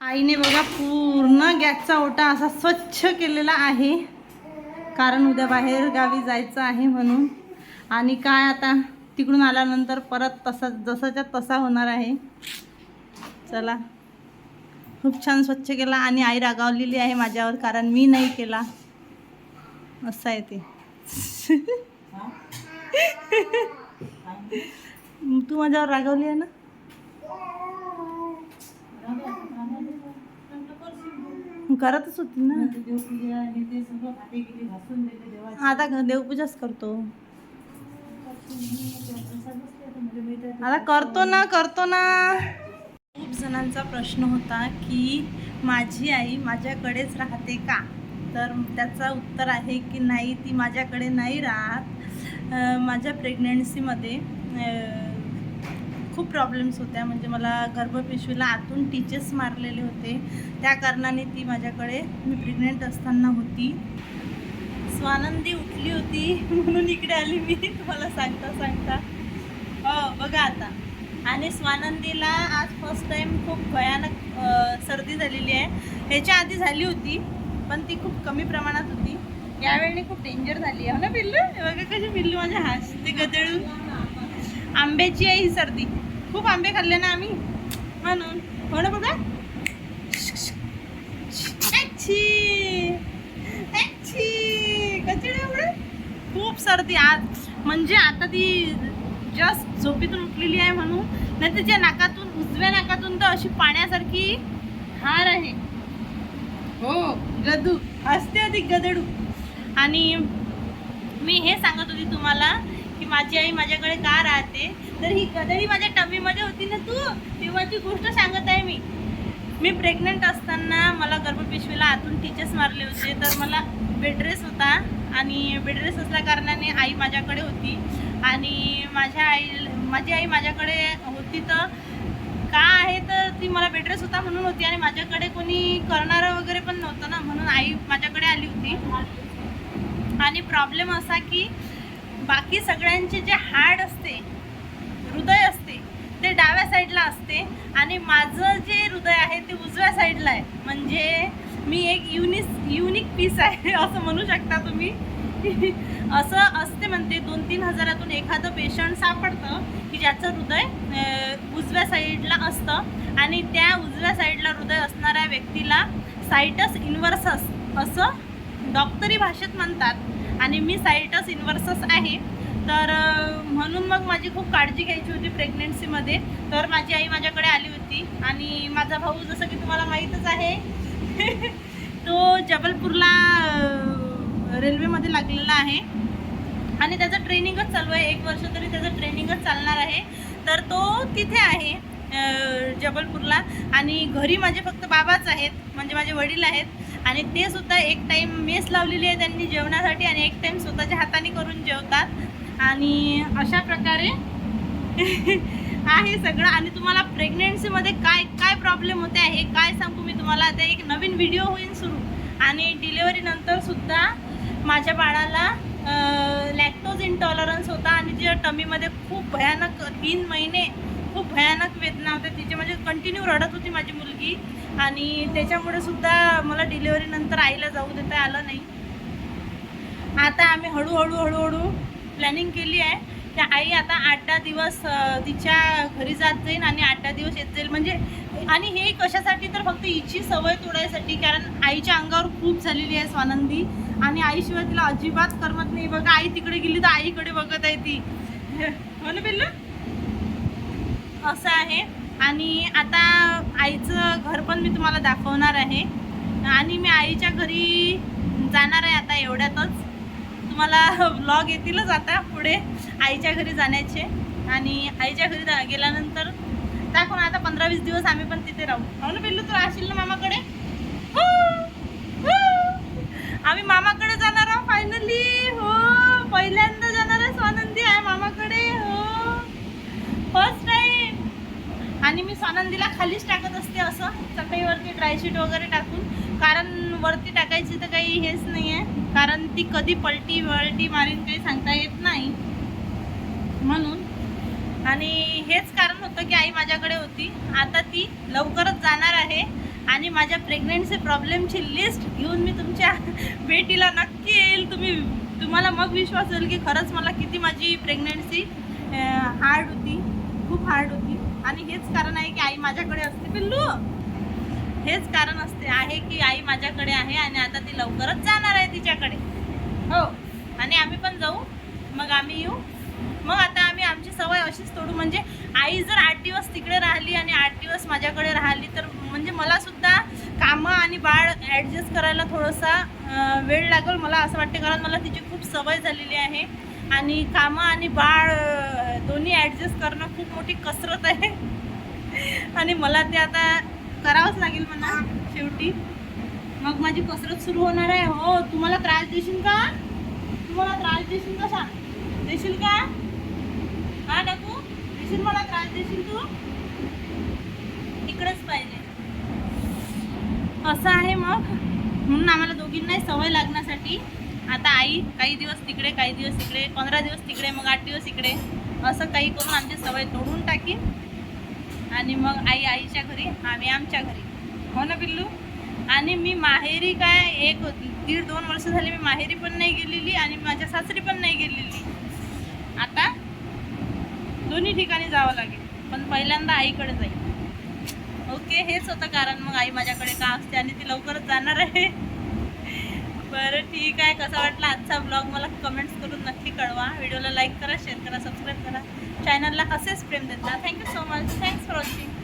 आईने बघा पूर्ण गॅसचा ओटा असा स्वच्छ केलेला आहे. कारण उद्या बाहेर गावी जायचं आहे म्हणून. आणि काय आता? तिकडून आल्यानंतर परत तसा जसाच्या तसा होणार आहे. चला. खूप छान स्वच्छ केला आणि आई रागावलेली आहे माझ्यावर कारण मी नाही केला. असं आहे ते. तू माझ्यावर रागावली आहे ना? करतच होती ना. आता देवपूजाच करतो. आता करतो ना करतो ना. खूप जणांचा प्रश्न होता की माझी आई माझ्याकडेच राहते का? तर त्याचं उत्तर आहे की नाही ती माझ्याकडे नाही राहत. अं, माझ्या प्रेग्नन्सीमध्ये खूप प्रॉब्लेम्स होत्या. म्हणजे मला गर्भपिशवीला आतून टीचेस मारलेले होते. त्या कारणाने ती माझ्याकडे मी प्रेग्नेंट असताना होती. स्वानंदी उठली होती. म्हणून इकडे आली मी. तुम्हाला सांगता सांगता. हो बघा आता. आणि स्वानंदीला आज फर्स्ट टाईम खूप भयानक सर्दी झालेली आहे. ह्याच्या आधी झाली होती पण ती खूप कमी प्रमाणात होती. यावेळी खूप डेंजर झाली आहे. हो ना पिल्लू? बघा कशी पिल्लू माझ्या हसते गदळून. आंब्याची आहे ही सर्दी. खूप आंबे खाल्ले ना आम्ही. म्हणून हो ना. बघा. खूप सर्दी आज. म्हणजे आता ती जस्ट झोपेतून उठलेली आहे म्हणून. नाही तिच्या नाकातून उजव्या नाकातून तर अशी पाण्यासारखी हार आहे. हो गदू. असते अधिक गदडू. आणि मी हे सांगत होती तुम्हाला की माझी आई माझ्याकडे का राहते? तर ही गदडी माझ्या टमीमध्ये होती ना तू तेव्हाची गोष्ट सांगत आहे मी. मी प्रेग्नंट असताना मला गर्भपिशवीला आतून टीचर्स मारले होते. तर मला बेडरेस होता आणि बेडरेस असल्या कारणाने आई माझ्याकडे होती. आणि माझ्या आई माझी आई माझ्याकडे होती तर का आहे तर ती मला बेडरेस होता म्हणून होती आणि माझ्याकडे कोणी करणारं वगैरे पण नव्हतं ना म्हणून आई माझ्याकडे आली होती. आणि प्रॉब्लेम असा की बाकी सगळ्यांचे जे हार्ड असते हृदय असते ते डाव्या साईडला असते आणि माझं जे हृदय आहे ते उजव्या साईडला आहे. म्हणजे मी एक युनिस युनिक पीस आहे असं म्हणू शकता तुम्ही. असं असते म्हणते दोन तीन हजारातून एखादं पेशंट सापडतं की ज्याचं हृदय उजव्या साईडला असतं आणि त्या उजव्या साईडला हृदय असणाऱ्या व्यक्तीला सायटस इन्व्हर्सस असं डॉक्टरी भाषेत म्हणतात. आणि मी सायटस इन्व्हर्सस आहे. तर म्हणून मग माझी खूप काळजी घ्यायची होती प्रेग्नेन्सीमध्ये. तर माझी आई माझ्याकडे आली होती आणि माझा भाऊ जसं की तुम्हाला माहीतच आहे तो जबलपूरला रेल्वेमध्ये लागलेला आहे. आणि त्याचं ट्रेनिंगच चालू आहे. एक वर्ष तरी त्याचं ट्रेनिंगच चालणार आहे. तर तो तिथे आहे जबलपूरला. आणि घरी माझे फक्त बाबाच आहेत. म्हणजे माझे वडील आहेत. आणि ते सुद्धा एक टाईम मेस लावलेली आहे त्यांनी जेवणासाठी आणि एक टाईम स्वतःच्या हाताने करून जेवतात. आणि अशा प्रकारे आहे सगळं. आणि तुम्हाला प्रेग्नेन्सीमध्ये काय काय प्रॉब्लेम होते आहे काय सांगू मी तुम्हाला. आता एक नवीन व्हिडिओ होईल सुरू. आणि डिलेवरी सुद्धा माझ्या बाळाला लॅक्टोज इंटॉलरन्स होता. आणि जे टमीमध्ये खूप भयानक तीन महिने खूप भयानक वेदना होत्या. तिचे म्हणजे कंटिन्यू रडत होती माझी मुलगी. आणि त्याच्यामुळे सुद्धा मला डिलिव्हरीनंतर आईला जाऊ देता आलं नाही. आता आम्ही हळूहळू हळूहळू प्लॅनिंग केली आहे की आई आता आठ दहा दिवस तिच्या घरी जात जाईल आणि आठ दहा दिवस येत जाईल. म्हणजे आणि हे कशासाठी तर फक्त हिची सवय तोडायसाठी कारण आईच्या अंगावर खूप झालेली आहे स्वानंदी. आणि आईशिवाय तिला अजिबात करमत नाही. बघा आई तिकडे गेली तर आईकडे बघत आहे ती. हो ना बिल्लू? असं आहे. आणि आता आईचं घर पण मी तुम्हाला दाखवणार आहे. आणि मी आईच्या घरी जाणार आहे आता एवढ्यातच. तुम्हाला ब्लॉग येतीलच आता पुढे आईच्या घरी जाण्याचे. आणि आईच्या घरी जा- गेल्यानंतर दाखवून आता पंधरा वीस दिवस आम्ही पण तिथे राहू. हो ना पिल्लू तू राहशील ना मामाकडे? हो! हो! आम्ही मामाकडे जाणार आहोत फायनली हो पहिल्यांदा जाणार आहे स्वानंदी आहे मामाकडे हो फर्स्ट टाइम आणि मी स्वानंदीला खालीच टाकत असते असं. चटईवरती ड्रायशीट वगैरे टाकून. कारण वरती टाकायची तर काही हेच नाही आहे कारण ती कधी पलटी वळटी मारीन काही सांगता येत नाही. म्हणून. आणि हेच कारण होतं की आई माझ्याकडे होती. आता ती लवकरच जाणार आहे. आणि माझ्या प्रेग्नेन्सी प्रॉब्लेमची लिस्ट घेऊन मी तुमच्या भेटीला नक्की येईल. तुम्ही तुम्हाला मग विश्वास येईल की खरंच मला किती माझी प्रेग्नेन्सी हार्ड होती. खूप हार्ड होती. आणि हेच कारण आहे की आई माझ्याकडे असते पिल्लू. हेच कारण असते आहे की आई माझ्याकडे आहे आणि आता ती लवकरच जाणार आहे तिच्याकडे. हो. आणि आम्ही पण जाऊ. मग आम्ही येऊ. मग आता आम्ही आमची सवय अशीच तोडू. म्हणजे आई जर आठ दिवस तिकडे राहिली आणि आठ दिवस माझ्याकडे राहिली तर म्हणजे मला सुद्धा कामं आणि बाळ ॲडजस्ट करायला थोडासा वेळ लागेल. मला असं वाटते कारण मला तिची खूप सवय झालेली आहे. आणि कामं आणि बाळ दोन्ही ॲडजस्ट करणं खूप मोठी कसरत आहे. आणि मला ते आता करावंच लागेल मला शेवटी. मग माझी कसरत सुरू होणार आहे. हो तुम्हाला त्रास देशील का? तुम्हाला त्रास देशील का सांग देशील का? हा टाकू देशील मला त्रास देशील तू? इकडेच पाहिजे. असं आहे मग. म्हणून आम्हाला दोघींनाही सवय लागण्यासाठी. आता आई काही दिवस तिकडे काही दिवस इकडे पंधरा दिवस तिकडे मग आठ दिवस इकडे. असं काही करून आमची सवय तोडून टाकीन. आणि मग आई आईच्या घरी आम्ही आमच्या घरी. हो ना पिल्लू? आणि मी माहेरी काय एक दीड दोन वर्ष झाली मी माहेरी पण नाही गेलेली आणि माझ्या सासरी पण नाही गेलेली. आता दोन्ही ठिकाणी जावं लागेल पण पहिल्यांदा आईकडे जाईल. ओके हेच होतं कारण मग आई माझ्याकडे का असते आणि ती लवकरच जाणार आहे. बरं ठीक आहे. कसा वाटला आजचा ब्लॉग मला कमेंट्स करून नक्की कळवा. व्हिडिओला लाईक करा शेअर करा सबस्क्राईब करा. चॅनलला असेच प्रेम देता. Thank you so much thanks for watching